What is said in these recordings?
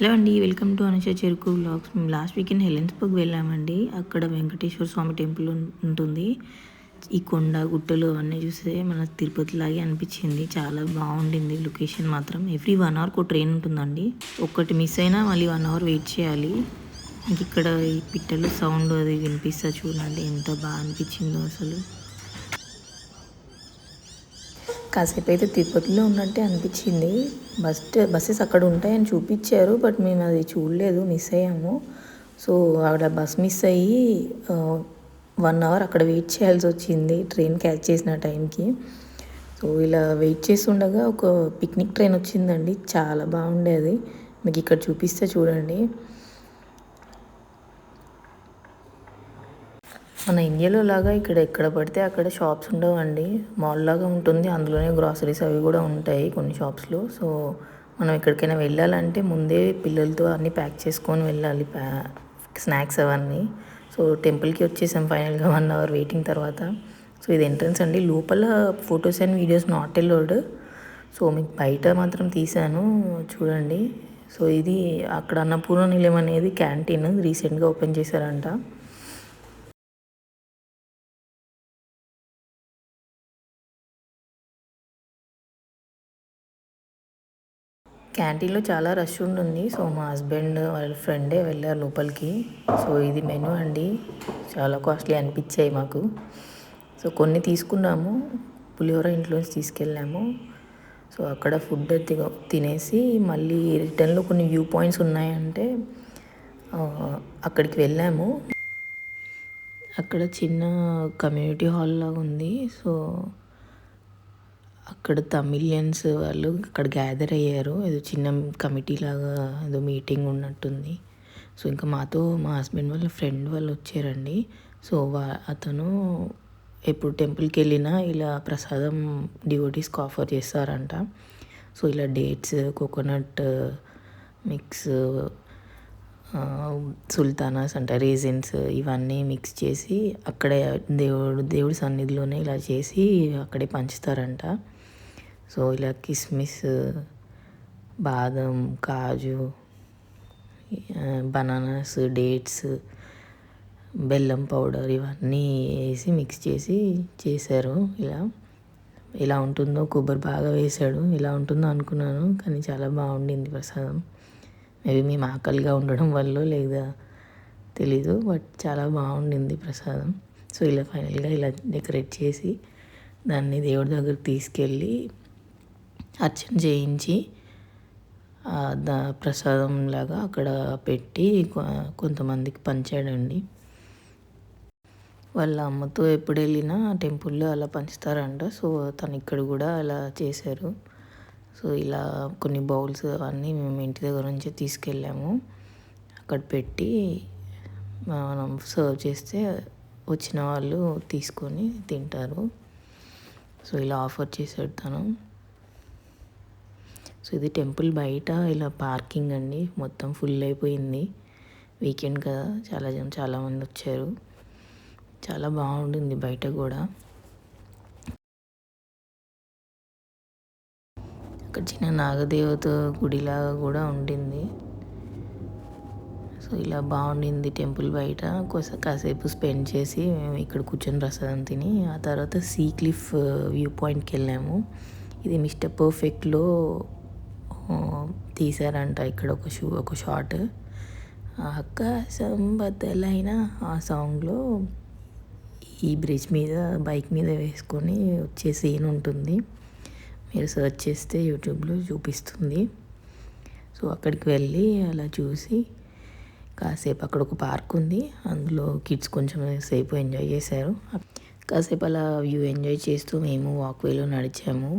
Hello అండి welcome to Anusha చెరుకు blogs మేము లాస్ట్ వీకెండ్ హెలెన్స్బర్గ్ వెళ్ళామండి. అక్కడ వెంకటేశ్వర స్వామి టెంపుల్ ఉంటుంది. ఈ కొండ గుట్టలు అవన్నీ చూస్తే మన తిరుపతిలాగే అనిపించింది. చాలా బాగుండింది లొకేషన్ మాత్రం. ఎవ్రీ వన్ అవర్కి ఒక ట్రైన్ ఉంటుందండి. ఒక్కటి మిస్ అయినా మళ్ళీ వన్ అవర్ వెయిట్ చేయాలి. ఇక్కడ ఈ పిట్టలు సౌండ్ అది వినిపిస్తా చూడండి. ఎంత బాగా అనిపించిందో అసలు. కాసేపు అయితే తిరుపతిలో ఉన్నట్టే అనిపించింది. బస్ బస్సెస్ అక్కడ ఉంటాయని చూపించారు బట్ మేము అది చూడలేదు మిస్ అయ్యాము. సో అక్కడ బస్ మిస్ అయ్యి వన్ అవర్ అక్కడ వెయిట్ చేయాల్సి వచ్చింది ట్రైన్ క్యాచ్ చేసిన టైంకి. సో ఇలా వెయిట్ చేస్తుండగా ఒక పిక్నిక్ ట్రైన్ వచ్చిందండి. చాలా బాగుండేది. మీకు ఇక్కడ చూపిస్తే చూడండి. మన ఇండియాలో లాగా ఇక్కడ ఎక్కడ పడితే అక్కడ షాప్స్ ఉండవండి. మాల్ లాగా ఉంటుంది. అందులోనే గ్రాసరీస్ అవి కూడా ఉంటాయి కొన్ని షాప్స్లో. సో మనం ఎక్కడికైనా వెళ్ళాలంటే ముందే పిల్లలతో అన్నీ ప్యాక్ చేసుకొని వెళ్ళాలి. ప్యా స్నాక్స్ అవన్నీ. సో టెంపుల్కి వచ్చేసాం ఫైనల్గా వన్ అవర్ వెయిటింగ్ తర్వాత. సో ఇది ఎంట్రన్స్ అండి. లోపల photos and videos not allowed so మీకు బయట మాత్రం తీశాను. చూడండి. సో ఇది అక్కడ అన్నపూర్ణ నిలయం అనేది క్యాంటీన్ రీసెంట్గా ఓపెన్ చేశారంట. క్యాంటీన్లో చాలా రష్ ఉంటుంది. సో మా హస్బెండ్ వాళ్ళ ఫ్రెండే వెళ్ళారు లోపలికి. సో ఇది మెనూ అండి. చాలా కాస్ట్లీ అనిపించాయి మాకు. సో కొన్ని తీసుకున్నాము. పులిహోర ఇంట్లోంచి తీసుకెళ్ళాము. సో అక్కడ ఫుడ్ తినేసి మళ్ళీ రిటర్న్లో కొన్ని వ్యూ పాయింట్స్ ఉన్నాయంటే అక్కడికి వెళ్ళాము. అక్కడ చిన్న కమ్యూనిటీ హాల్ లాగా ఉంది. సో అక్కడ తమిళియన్స్ వాళ్ళు అక్కడ గ్యాదర్ అయ్యారు. ఏదో చిన్న కమిటీ లాగా ఏదో మీటింగ్ ఉన్నట్టుంది. సో ఇంకా మాతో మా హస్బెండ్ వాళ్ళ ఫ్రెండ్ వాళ్ళు వచ్చారండి. సో వా అతను ఎప్పుడు టెంపుల్కి వెళ్ళినా ఇలా ప్రసాదం డివోటీస్కి ఆఫర్ చేస్తారంట. సో ఇలా డేట్స్ కోకోనట్ మిక్స్ సుల్తానాస్ అంటే రీజన్స్ ఇవన్నీ మిక్స్ చేసి అక్కడే దేవుడు దేవుడి సన్నిధిలోనే ఇలా చేసి అక్కడే పంచుతారంట. సో ఇలా కిస్మిస్ బాదం కాజు బనానాస్ డేట్స్ బెల్లం పౌడర్ ఇవన్నీ వేసి మిక్స్ చేసి చేశారు. ఇలా ఇలా ఉంటుందో కొబ్బరి బాగా వేశాడు. ఇలా ఉంటుందో అనుకున్నాను కానీ చాలా బాగుండింది ప్రసాదం. మేబీ మేము ఆకలిగా ఉండడం వల్ల లేదా తెలీదు బట్ చాలా బాగుండింది ప్రసాదం. సో ఇలా ఫైనల్గా ఇలా డెకరేట్ చేసి దాన్ని దేవుడి దగ్గరికి తీసుకెళ్ళి అర్చన చేయించి దా ప్రసాదం లాగా అక్కడ పెట్టి కొంతమందికి పంచాడండి. వాళ్ళ అమ్మతో ఎప్పుడు వెళ్ళినా టెంపుల్లో అలా పంచుతారంట. సో తను ఇక్కడ కూడా అలా చేశారు. సో ఇలా కొన్ని బౌల్స్ అవన్నీ మేము ఇంటి దగ్గర నుంచి తీసుకెళ్ళాము. అక్కడ పెట్టి మనం సర్వ్ చేస్తే వచ్చిన వాళ్ళు తీసుకొని తింటారు. సో ఇలా ఆఫర్ చేశాడు తను. సో ఇది టెంపుల్ బయట ఇలా పార్కింగ్ అండి. మొత్తం ఫుల్ అయిపోయింది. వీకెండ్ కదా చాలా జనం చాలామంది వచ్చారు. చాలా బాగుంటుంది బయట కూడా. అక్కడ చిన్న నాగదేవత గుడిలాగా కూడా ఉండింది. సో ఇలా బాగుండింది టెంపుల్ బయట. కొస కాసేపు స్పెండ్ చేసి మేము ఇక్కడ కూర్చొని ప్రసాదం తిని ఆ తర్వాత సీ క్లిఫ్ వ్యూ పాయింట్కి వెళ్ళాము. ఇది మిస్టర్ పర్ఫెక్ట్లో తీశారంట ఇక్కడ ఒక షూ ఒక షార్ట్ ఆకాశం బద్దలైన ఆ సాంగ్లో ఈ బ్రిడ్జ్ మీద బైక్ మీద వేసుకొని వచ్చే సీన్ ఉంటుంది. మీరు సెర్చ్ చేస్తే యూట్యూబ్లో చూపిస్తుంది. సో అక్కడికి వెళ్ళి అలా చూసి కాసేపు అక్కడ ఒక పార్క్ ఉంది. అందులో కిడ్స్ కొంచెం సేపు ఎంజాయ్ చేశారు. కాసేపు అలా వ్యూ ఎంజాయ్ చేస్తూ మేము వాక్వేలో నడిచాము.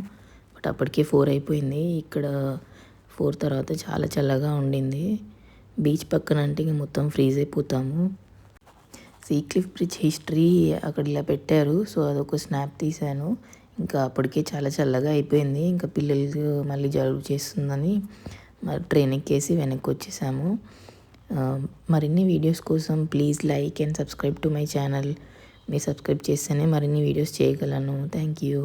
బట్ అప్పటికే ఫోర్ అయిపోయింది. ఇక్కడ ఫోర్ తర్వాత చాలా చల్లగా ఉండింది. బీచ్ పక్కన అంటే ఇంక మొత్తం ఫ్రీజ్ అయిపోతాము. సీక్లిఫ్ బ్రిడ్జ్ హిస్టరీ అక్కడ ఇలా పెట్టారు. సో అదొక స్నాప్ తీశాను. ఇంకా అప్పటికే చాలా చల్లగా అయిపోయింది. ఇంకా పిల్లలకి మళ్ళీ జలుబు చేస్తుందని మరి ట్రైన్ ఎక్కేసి వెనక్కి వచ్చేసాము. మరిన్ని వీడియోస్ కోసం please like and subscribe to my channel మీరు సబ్స్క్రైబ్ చేస్తేనే మరిన్ని వీడియోస్ చేయగలను. Thank you